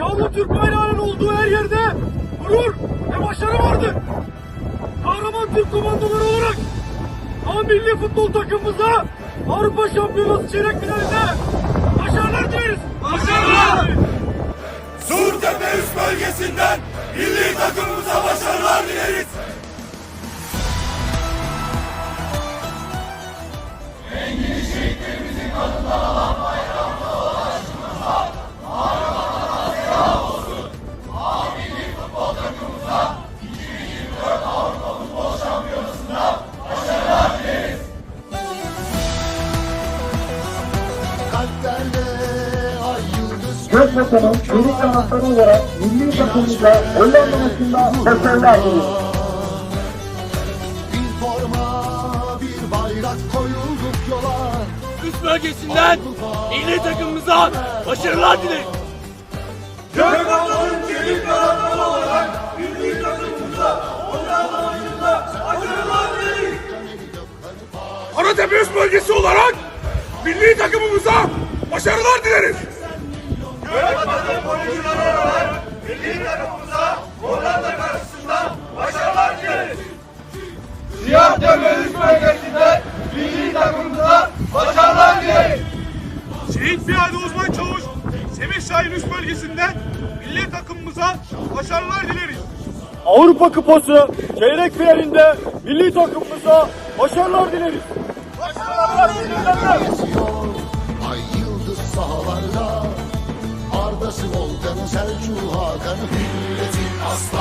Şanlı Türk bayrağının olduğu her yerde gurur ve başarı vardır. Kahraman Türk komandoları olarak A milli futbol takımımıza Avrupa Şampiyonası çeyrek finalinde başarılar dileriz. Gözbakanım, milli kanatları olarak milli takımımıza Hollanda maçında başarılar diliyorum. bir forma bir bayrak koyulduk yola üst bölgesinden milli takımımıza başarılar dilerim. Gökhan'ın çelik kanatları olarak milli takımımıza Hollanda maçında başarılar dileriz. Karatepe üst bölgesi olarak milli takımımıza başarılar dileriz. Gökhan'ın oyuncuları olarak milli takımımıza Hollanda karşısında başarılar dileriz. Siyah Tepe üst bölgesinden milli takımımıza başarılar dileriz. Şehit Piyade Uzman Çavuş Semih Şahin üst bölgesinden milli takımımıza başarılar dileriz. Avrupa Kupası çeyrek finalinde milli takımımıza başarılar dileriz. Başarılar dileriz. Arda'sı Volkan'ı Selçuk Hakan'ı Milletin aslanları